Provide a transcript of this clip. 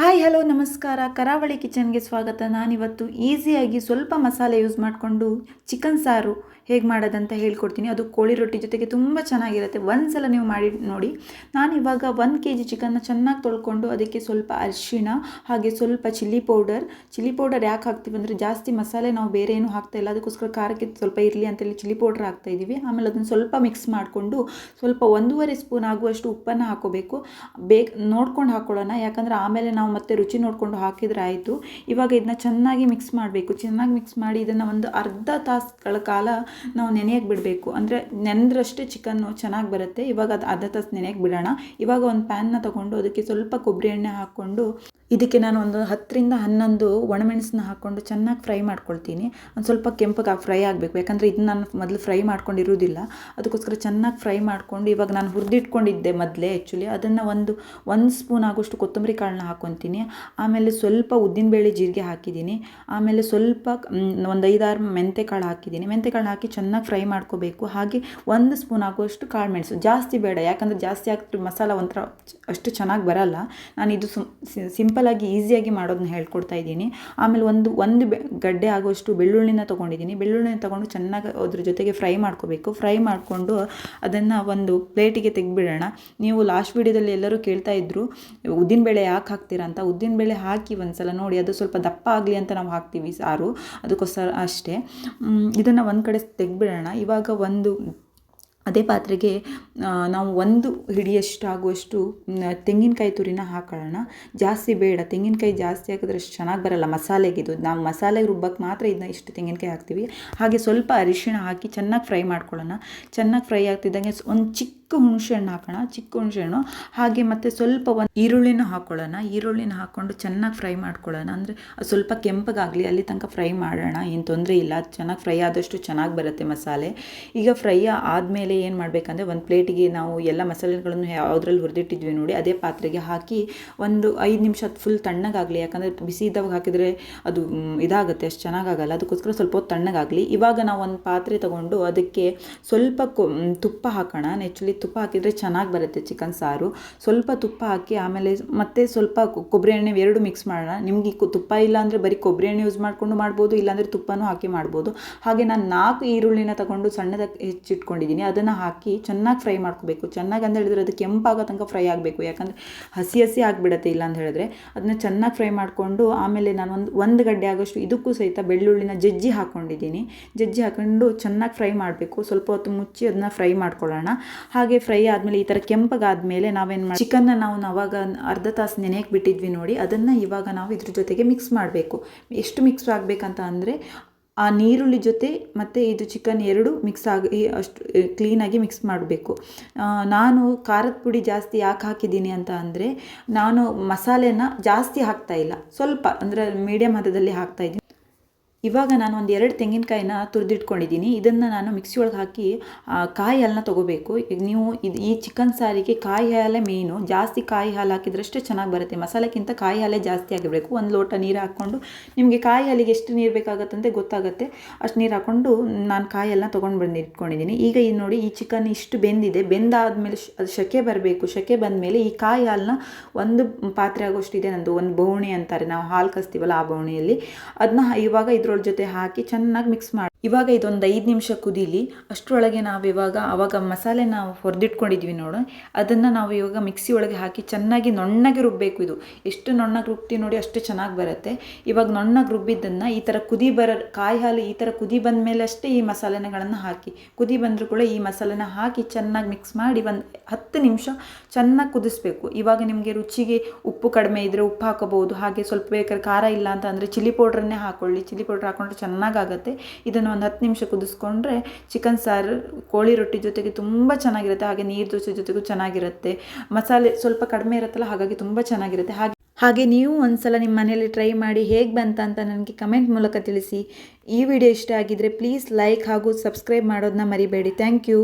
Hi, hello, ನಮಸ್ಕಾರ. ಕರಾವಳಿ ಕಿಚನ್ಗೆ ಸ್ವಾಗತ. ನಾನಿವತ್ತು ಈಸಿಯಾಗಿ ಸ್ವಲ್ಪ ಮಸಾಲೆ ಯೂಸ್ ಮಾಡಿಕೊಂಡು ಚಿಕನ್ ಸಾರು ಹೇಗೆ ಮಾಡೋದಂತ ಹೇಳ್ಕೊಡ್ತೀನಿ. ಅದು ಕೋಳಿ ರೊಟ್ಟಿ ಜೊತೆಗೆ ತುಂಬ ಚೆನ್ನಾಗಿರುತ್ತೆ. ಒಂದ್ಸಲ ನೀವು ಮಾಡಿ ನೋಡಿ. ನಾನಿವಾಗ ಒಂದು ಕೆ ಜಿ ಚಿಕನ್ನ ಚೆನ್ನಾಗಿ ತೊಳ್ಕೊಂಡು ಅದಕ್ಕೆ ಸ್ವಲ್ಪ ಅರಿಶಿಣ ಹಾಗೆ ಸ್ವಲ್ಪ ಚಿಲ್ಲಿ ಪೌಡರ್. ಚಿಲ್ಲಿ ಪೌಡರ್ ಯಾಕೆ ಹಾಕ್ತೀವಿ ಅಂದರೆ ಜಾಸ್ತಿ ಮಸಾಲೆ ನಾವು ಬೇರೆ ಏನು ಹಾಕ್ತಾ ಇಲ್ಲ. ಅದಕ್ಕೋಸ್ಕರ ಖಾರಕ್ಕೆ ಸ್ವಲ್ಪ ಇರಲಿ ಅಂತೇಳಿ ಚಿಲ್ಲಿ ಪೌಡರ್ ಹಾಕ್ತಾ ಇದ್ದೀವಿ ಆಮೇಲೆ ಅದನ್ನು ಸ್ವಲ್ಪ ಮಿಕ್ಸ್ ಮಾಡಿಕೊಂಡು ಸ್ವಲ್ಪ ಒಂದೂವರೆ ಸ್ಪೂನ್ ಆಗುವಷ್ಟು ಉಪ್ಪನ್ನು ಹಾಕೋಬೇಕು. ಬೇಗ ನೋಡ್ಕೊಂಡು ಹಾಕೊಳ್ಳೋಣ. ಯಾಕಂದರೆ ಆಮೇಲೆ ನಾವು ಮತ್ತೆ ರುಚಿ ನೋಡಿಕೊಂಡು ಹಾಕಿದರೆ ಆಯಿತು. ಇವಾಗ ಇದನ್ನ ಚೆನ್ನಾಗಿ ಮಿಕ್ಸ್ ಮಾಡಬೇಕು. ಚೆನ್ನಾಗಿ ಮಿಕ್ಸ್ ಮಾಡಿ ಇದನ್ನು ಒಂದು ಅರ್ಧ ತಾಸುಗಳ ಕಾಲ ನಾವು ನೆನೆಯಕ್ಕೆ ಬಿಡಬೇಕು. ಅಂದರೆ ನೆನೆದ್ರಷ್ಟೇ ಚಿಕನ್ನು ಚೆನ್ನಾಗಿ ಬರುತ್ತೆ. ಇವಾಗ ಅದು ಅರ್ಧ ತಾಸು ನೆನೆಯಕ್ಕೆ ಬಿಡೋಣ. ಇವಾಗ ಒಂದು ಪ್ಯಾನ್ನ ತೊಗೊಂಡು ಅದಕ್ಕೆ ಸ್ವಲ್ಪ ಕೊಬ್ಬರಿ ಎಣ್ಣೆ ಹಾಕ್ಕೊಂಡು ಇದಕ್ಕೆ ನಾನು ಒಂದು ಹತ್ತರಿಂದ ಹನ್ನೊಂದು ಒಣಮೆಣಸನ್ನ ಹಾಕ್ಕೊಂಡು ಚೆನ್ನಾಗಿ ಫ್ರೈ ಮಾಡ್ಕೊಳ್ತೀನಿ. ಒಂದು ಸ್ವಲ್ಪ ಕೆಂಪಗೆ ಫ್ರೈ ಆಗಬೇಕು. ಯಾಕಂದರೆ ಇದನ್ನ ನಾನು ಮೊದಲು ಫ್ರೈ ಮಾಡ್ಕೊಂಡಿರೋದಿಲ್ಲ. ಅದಕ್ಕೋಸ್ಕರ ಚೆನ್ನಾಗಿ ಫ್ರೈ ಮಾಡ್ಕೊಂಡು ಇವಾಗ ನಾನು ಹುರಿದಿಟ್ಕೊಂಡಿದ್ದೆ ಮೊದಲೇ ಆ್ಯಕ್ಚುಲಿ ಅದನ್ನು ಒಂದು ಒಂದು ಸ್ಪೂನ್ ಆಗೋಷ್ಟು ಕೊತ್ತಂಬರಿ ಕಾಳನ್ನ ಹಾಕ್ಕೊತೀನಿ ಆಮೇಲೆ ಸ್ವಲ್ಪ ಉದ್ದಿನಬೇಳೆ ಜೀರಿಗೆ ಹಾಕಿದ್ದೀನಿ. ಆಮೇಲೆ ಸ್ವಲ್ಪ ಒಂದು ಐದಾರು ಮೆಂತೆ ಕಾಳು ಹಾಕಿದ್ದೀನಿ. ಮೆಂತೆ ಕಾಳು ಹಾಕಿ ಚೆನ್ನಾಗಿ ಫ್ರೈ ಮಾಡ್ಕೋಬೇಕು. ಹಾಗೆ ಒಂದು ಸ್ಪೂನ್ ಆಗುವಷ್ಟು ಕಾಳು ಮೆಣಸು. ಜಾಸ್ತಿ ಬೇಡ. ಯಾಕಂದರೆ ಜಾಸ್ತಿ ಹಾಕಿದ್ರೆ ಮಸಾಲ ಒಂಥರ ಅಷ್ಟು ಚೆನ್ನಾಗಿ ಬರಲ್ಲ. ನಾನು ಇದು ಸಿಂಪಲಾಗಿ ಈಸಿಯಾಗಿ ಮಾಡೋದನ್ನ ಹೇಳ್ಕೊಡ್ತಾ ಇದ್ದೀನಿ. ಆಮೇಲೆ ಒಂದು ಒಂದು ಗಡ್ಡೆ ಆಗುವಷ್ಟು ಬೆಳ್ಳುಳ್ಳಿನ ತೊಗೊಂಡಿದ್ದೀನಿ. ಬೆಳ್ಳುಳ್ಳಿನ ತೊಗೊಂಡು ಚೆನ್ನಾಗಿ ಅದ್ರ ಜೊತೆಗೆ ಫ್ರೈ ಮಾಡ್ಕೋಬೇಕು. ಫ್ರೈ ಮಾಡಿಕೊಂಡು ಅದನ್ನು ಒಂದು ಪ್ಲೇಟಿಗೆ ತೆಗೆದ್ಬಿಡೋಣ. ನೀವು ಲಾಸ್ಟ್ ವೀಡಿಯೋದಲ್ಲಿ ಎಲ್ಲರೂ ಕೇಳ್ತಾ ಇದ್ರು ಉದ್ದಿನಬೇಳೆ ಯಾಕೆ ಹಾಕ್ತೀರಾ ಅಂತ. ಉದ್ದಿನಬೇಳೆ ಹಾಕಿ ಒಂದು ಸಲ ನೋಡಿ, ಅದು ಸ್ವಲ್ಪ ದಪ್ಪ ಆಗಲಿ ಅಂತ ನಾವು ಹಾಕ್ತೀವಿ ಸಾರು. ಅದಕ್ಕೋಸ್ಕರ ಅಷ್ಟೇ. ಇದನ್ನು ಒಂದು ಕಡೆ ತೆಗೆದ್ಬಿಡೋಣ. ಇವಾಗ ಒಂದು ಅದೇ ಪಾತ್ರೆಗೆ ನಾವು ಒಂದು ಹಿಡಿಯಷ್ಟಾಗುವಷ್ಟು ತೆಂಗಿನಕಾಯಿ ತುರಿನ ಹಾಕೊಳ್ಳೋಣ. ಜಾಸ್ತಿ ಬೇಡ, ತೆಂಗಿನಕಾಯಿ ಜಾಸ್ತಿ ಹಾಕಿದ್ರೆ ಅಷ್ಟು ಚೆನ್ನಾಗಿ ಬರಲ್ಲ ಮಸಾಲೆಗಿದು ನಾವು ಮಸಾಲೆ ರುಬ್ಬಕ್ಕೆ ಮಾತ್ರ ಇದನ್ನ ಇಷ್ಟು ತೆಂಗಿನಕಾಯಿ ಹಾಕ್ತೀವಿ. ಹಾಗೆ ಸ್ವಲ್ಪ ಅರಿಶಿಣ ಹಾಕಿ ಚೆನ್ನಾಗಿ ಫ್ರೈ ಮಾಡ್ಕೊಳ್ಳೋಣ. ಚೆನ್ನಾಗಿ ಫ್ರೈ ಆಗ್ತಿದ್ದಂಗೆ ಒಂದು ಚಿಕ್ಕ ಹುಣಸೆ ಹಣ್ಣು ಹಾಕೋಣ, ಚಿಕ್ಕ ಹುಣಸೆ ಹಣ್ಣು ಹಾಗೆ ಮತ್ತು ಸ್ವಲ್ಪ ಒಂದು ಈರುಳ್ಳಿನ ಹಾಕ್ಕೊಳ್ಳೋಣ ಈರುಳ್ಳಿನ ಹಾಕ್ಕೊಂಡು ಚೆನ್ನಾಗಿ ಫ್ರೈ ಮಾಡ್ಕೊಳ್ಳೋಣ. ಅಂದರೆ ಸ್ವಲ್ಪ ಕೆಂಪಗಾಗಲಿ, ಅಲ್ಲಿ ತನಕ ಫ್ರೈ ಮಾಡೋಣ. ಏನು ತೊಂದರೆ ಇಲ್ಲ. ಚೆನ್ನಾಗಿ ಫ್ರೈ ಆದಷ್ಟು ಚೆನ್ನಾಗಿ ಬರುತ್ತೆ ಮಸಾಲೆ. ಈಗ ಫ್ರೈ ಆದಮೇಲೆ ಏನು ಮಾಡಬೇಕಂದ್ರೆ ಒಂದು ಪ್ಲೇಟಿಗೆ ನಾವು ಎಲ್ಲ ಮಸಾಲೆಗಳನ್ನು ಯಾವುದ್ರಲ್ಲಿ ಹುರಿದಿಟ್ಟಿದ್ವಿ ನೋಡಿ, ಅದೇ ಪಾತ್ರೆಗೆ ಹಾಕಿ ಒಂದು ಐದು ನಿಮಿಷ ಫುಲ್ ತಣ್ಣಗಾಗಲಿ. ಯಾಕಂದರೆ ಬಿಸಿ ಇದ್ದಾಗ ಹಾಕಿದರೆ ಅದು ಇದಾಗುತ್ತೆ. ಅಷ್ಟು ಚೆನ್ನಾಗಾಗಲ್ಲ ಅದಕ್ಕೋಸ್ಕರ ಸ್ವಲ್ಪ ಹೊತ್ತು ತಣ್ಣಗಾಗಲಿ. ಇವಾಗ ನಾವು ಒಂದು ಪಾತ್ರೆ ತೊಗೊಂಡು ಅದಕ್ಕೆ ಸ್ವಲ್ಪ ತುಪ್ಪ ಹಾಕೋಣ. ಆ್ಯಕ್ಚುಲಿ ತುಪ್ಪ ಹಾಕಿದರೆ ಚೆನ್ನಾಗಿ ಬರುತ್ತೆ ಚಿಕನ್ ಸಾರು. ಸ್ವಲ್ಪ ತುಪ್ಪ ಹಾಕಿ ಆಮೇಲೆ ಮತ್ತೆ ಸ್ವಲ್ಪ ಕೊಬ್ಬರಿ ಎಣ್ಣೆ ಎರಡು ಮಿಕ್ಸ್ ಮಾಡೋಣ. ನಿಮಗೆ ತುಪ್ಪ ಇಲ್ಲ ಅಂದರೆ ಬರೀ ಕೊಬ್ಬರಿ ಎಣ್ಣೆ ಯೂಸ್ ಮಾಡಿಕೊಂಡು ಮಾಡ್ಬೋದು, ಇಲ್ಲಾಂದರೆ ತುಪ್ಪನೂ ಹಾಕಿ ಮಾಡ್ಬೋದು. ಹಾಗೆ ನಾನು ನಾಲ್ಕು ಈರುಳ್ಳಿನ ತಗೊಂಡು ಸಣ್ಣದಾಗಿ ಹೆಚ್ಚಿಟ್ಕೊಂಡಿದ್ದೀನಿ ಅದನ್ನು ಹಾಕಿ ಚೆನ್ನಾಗಿ ಫ್ರೈ ಮಾಡ್ಕೋಬೇಕು. ಚೆನ್ನಾಗಿ ಅಂತ ಹೇಳಿದ್ರೆ ಅದು ಕೆಂಪಾಗೋ ತನಕ ಫ್ರೈ ಆಗಬೇಕು. ಯಾಕಂದರೆ ಹಸಿ ಹಸಿ ಆಗಿಬಿಡತ್ತೆ ಇಲ್ಲ ಅಂತ ಹೇಳಿದ್ರೆ. ಅದನ್ನ ಚೆನ್ನಾಗಿ ಫ್ರೈ ಮಾಡಿಕೊಂಡು ಆಮೇಲೆ ನಾನು ಒಂದು ಒಂದು ಗಡ್ಡೆ ಆಗೋಷ್ಟು ಇದಕ್ಕೂ ಸಹಿತ ಬೆಳ್ಳುಳ್ಳಿನ ಜಜ್ಜಿ ಹಾಕ್ಕೊಂಡಿದ್ದೀನಿ ಜಜ್ಜಿ ಹಾಕೊಂಡು ಚೆನ್ನಾಗಿ ಫ್ರೈ ಮಾಡಬೇಕು. ಸ್ವಲ್ಪ ಹೊತ್ತು ಮುಚ್ಚಿ ಅದನ್ನ ಫ್ರೈ ಮಾಡ್ಕೊಳ್ಳೋಣ. ಹಾಗೆ ಫ್ರೈ ಆದಮೇಲೆ ಈ ತರ ಕೆಂಪಗಾದ್ಮೇಲೆ ನಾವೇನ್ ಮಾಡಿ ಚಿಕನ್ನ ನಾವು ಅವಾಗ ಅರ್ಧ ತಾಸು ನೆನೆಯಕ್ ಬಿಟ್ಟಿದ್ವಿ ನೋಡಿ, ಅದನ್ನ ಇವಾಗ ನಾವು ಇದ್ರ ಜೊತೆಗೆ ಮಿಕ್ಸ್ ಮಾಡಬೇಕು. ಎಷ್ಟು ಮಿಕ್ಸ್ ಆಗಬೇಕಂತ ಅಂದ್ರೆ ಆ ನೀರುಳ್ಳಿ ಜೊತೆ ಮತ್ತು ಇದು ಚಿಕನ್ ಎರಡು ಮಿಕ್ಸ್ ಆಗಿ, ಅಷ್ಟು ಕ್ಲೀನಾಗಿ ಮಿಕ್ಸ್ ಮಾಡಬೇಕು. ನಾನು ಖಾರದ ಪುಡಿ ಜಾಸ್ತಿ ಯಾಕೆ ಹಾಕಿದ್ದೀನಿ ಅಂತ ಅಂದರೆ, ನಾನು ಮಸಾಲೆನ ಜಾಸ್ತಿ ಹಾಕ್ತಾ ಇಲ್ಲ. ಸ್ವಲ್ಪ, ಅಂದರೆ ಮೀಡಿಯಮ್ ಹದದಲ್ಲಿ ಹಾಕ್ತಾ ಇದ್ದೀನಿ. ಇವಾಗ ನಾನು ಒಂದು ಎರಡು ತೆಂಗಿನಕಾಯಿನ ತುರಿದಿಟ್ಕೊಂಡಿದ್ದೀನಿ. ಇದನ್ನು ನಾನು ಮಿಕ್ಸಿ ಒಳಗೆ ಹಾಕಿ ಕಾಯಿ ಹಾಲನ್ನ ತೊಗೋಬೇಕು. ನೀವು ಇದು ಈ ಚಿಕನ್ ಸಾರಿಗೆ ಕಾಯಿ ಹಾಲೇ ಮೇಯ್ನು. ಜಾಸ್ತಿ ಕಾಯಿ ಹಾಲು ಹಾಕಿದ್ರಷ್ಟೇ ಚೆನ್ನಾಗಿ ಬರುತ್ತೆ. ಮಸಾಲೆಕ್ಕಿಂತ ಕಾಯಿ ಹಾಲೇ ಜಾಸ್ತಿ ಆಗಿರಬೇಕು. ಒಂದು ಲೋಟ ನೀರು ಹಾಕ್ಕೊಂಡು, ನಿಮಗೆ ಕಾಯಿ ಹಾಲಿಗೆ ಎಷ್ಟು ನೀರು ಬೇಕಾಗತ್ತಂತೆ ಗೊತ್ತಾಗುತ್ತೆ. ಅಷ್ಟು ನೀರು ಹಾಕ್ಕೊಂಡು ನಾನು ಕಾಯಿ ಹಾಲನ್ನ ತೊಗೊಂಡು ಬಂದು ಇಟ್ಕೊಂಡಿದ್ದೀನಿ ಈಗ ಈ ನೋಡಿ ಈ ಚಿಕನ್ ಇಷ್ಟು ಬೆಂದಿದೆ. ಬೆಂದಾದಮೇಲೆ ಅದು ಸೆಕೆ ಬರಬೇಕು. ಶಕೆ ಬಂದಮೇಲೆ ಈ ಕಾಯಿ ಹಾಲನ್ನ ಒಂದು ಪಾತ್ರೆ ಆಗೋಷ್ಟಿದೆ ನಂದು. ಒಂದು ಬೋಣಿ ಅಂತಾರೆ. ನಾವು ಹಾಲು ಕಸ್ತೀವಲ್ಲ ಆ ಬೋಣಿಯಲ್ಲಿ. ಅದನ್ನ ಇವಾಗ ಇದ್ರ ಜೊತೆ ಹಾಕಿ ಚೆನ್ನಾಗಿ ಮಿಕ್ಸ್ ಮಾಡಿ. ಇವಾಗ ಇದೊಂದು ಐದು ನಿಮಿಷ ಕುದೀಲಿ. ಅಷ್ಟರೊಳಗೆ ನಾವು ಇವಾಗ, ಅವಾಗ ಮಸಾಲೆ ನಾವು ಹೊರದಿಟ್ಕೊಂಡಿದ್ವಿ ನೋಡು. ಅದನ್ನು ನಾವು ಇವಾಗ ಮಿಕ್ಸಿ ಒಳಗೆ ಹಾಕಿ ಚೆನ್ನಾಗಿ ನುಣ್ಣಗೆ ರುಬ್ಬಬೇಕು ಇದು. ಎಷ್ಟು ನುಣ್ಣಗೆ ರುಬ್ತೀವಿ ನೋಡಿ ಅಷ್ಟು ಚೆನ್ನಾಗಿ ಬರುತ್ತೆ. ಇವಾಗ ನುಣ್ಣಗೆ ರುಬ್ಬಿದ್ದನ್ನು ಈ ಥರ ಕುದಿ ಬರ, ಕಾಯಿ ಹಾಲು ಈ ಥರ ಕುದಿ ಬಂದ ಮೇಲೆ ಅಷ್ಟೇ ಈ ಮಸಾಲೆಗಳನ್ನು ಹಾಕಿ. ಕುದಿ ಬಂದರೂ ಕೂಡ ಈ ಮಸಾಲೆನ ಹಾಕಿ ಚೆನ್ನಾಗಿ ಮಿಕ್ಸ್ ಮಾಡಿ ಒಂದು ಹತ್ತು ನಿಮಿಷ ಚೆನ್ನಾಗಿ ಕುದಿಸ್ಬೇಕು. ಇವಾಗ ನಿಮಗೆ ರುಚಿಗೆ ಉಪ್ಪು ಕಡಿಮೆ ಇದ್ದರೆ ಉಪ್ಪು ಹಾಕೋಬಹುದು. ಹಾಗೆ ಸ್ವಲ್ಪ ಬೇಕಾದ್ರೆ ಖಾರ ಇಲ್ಲ ಅಂತ ಅಂದರೆ ಚಿಲ್ಲಿ ಪೌಡ್ರನ್ನೇ ಹಾಕೊಳ್ಳಿ. ಚಿಲ್ಲಿ ಪೌಡ್ರ್ ಹಾಕೊಂಡ್ರೆ ಚೆನ್ನಾಗಾಗುತ್ತೆ. ಇದನ್ನು ಒಂದು ಹತ್ತು ನಿಮಿಷ ಕುದಿಸ್ಕೊಂಡ್ರೆ ಚಿಕನ್ ಸಾರು, ಕೋಳಿ ರೊಟ್ಟಿ ಜೊತೆಗೆ ತುಂಬ ಚೆನ್ನಾಗಿರುತ್ತೆ. ಹಾಗೆ ನೀರು ದೋಸೆ ಜೊತೆಗೂ ಚೆನ್ನಾಗಿರುತ್ತೆ. ಮಸಾಲೆ ಸ್ವಲ್ಪ ಕಡಿಮೆ ಇರುತ್ತಲ್ಲ, ಹಾಗಾಗಿ ತುಂಬ ಚೆನ್ನಾಗಿರುತ್ತೆ. ಹಾಗೆ ಹಾಗೆ ನೀವು ಒಂದ್ಸಲ ನಿಮ್ಮ ಮನೆಯಲ್ಲಿ ಟ್ರೈ ಮಾಡಿ ಹೇಗೆ ಬಂತ ಅಂತ ನನಗೆ ಕಮೆಂಟ್ ಮೂಲಕ ತಿಳಿಸಿ. ಈ ವಿಡಿಯೋ ಇಷ್ಟ ಆಗಿದ್ದರೆ ಪ್ಲೀಸ್ ಲೈಕ್ ಹಾಗೂ ಸಬ್ಸ್ಕ್ರೈಬ್ ಮಾಡೋದನ್ನ ಮರಿಬೇಡಿ. Thank you.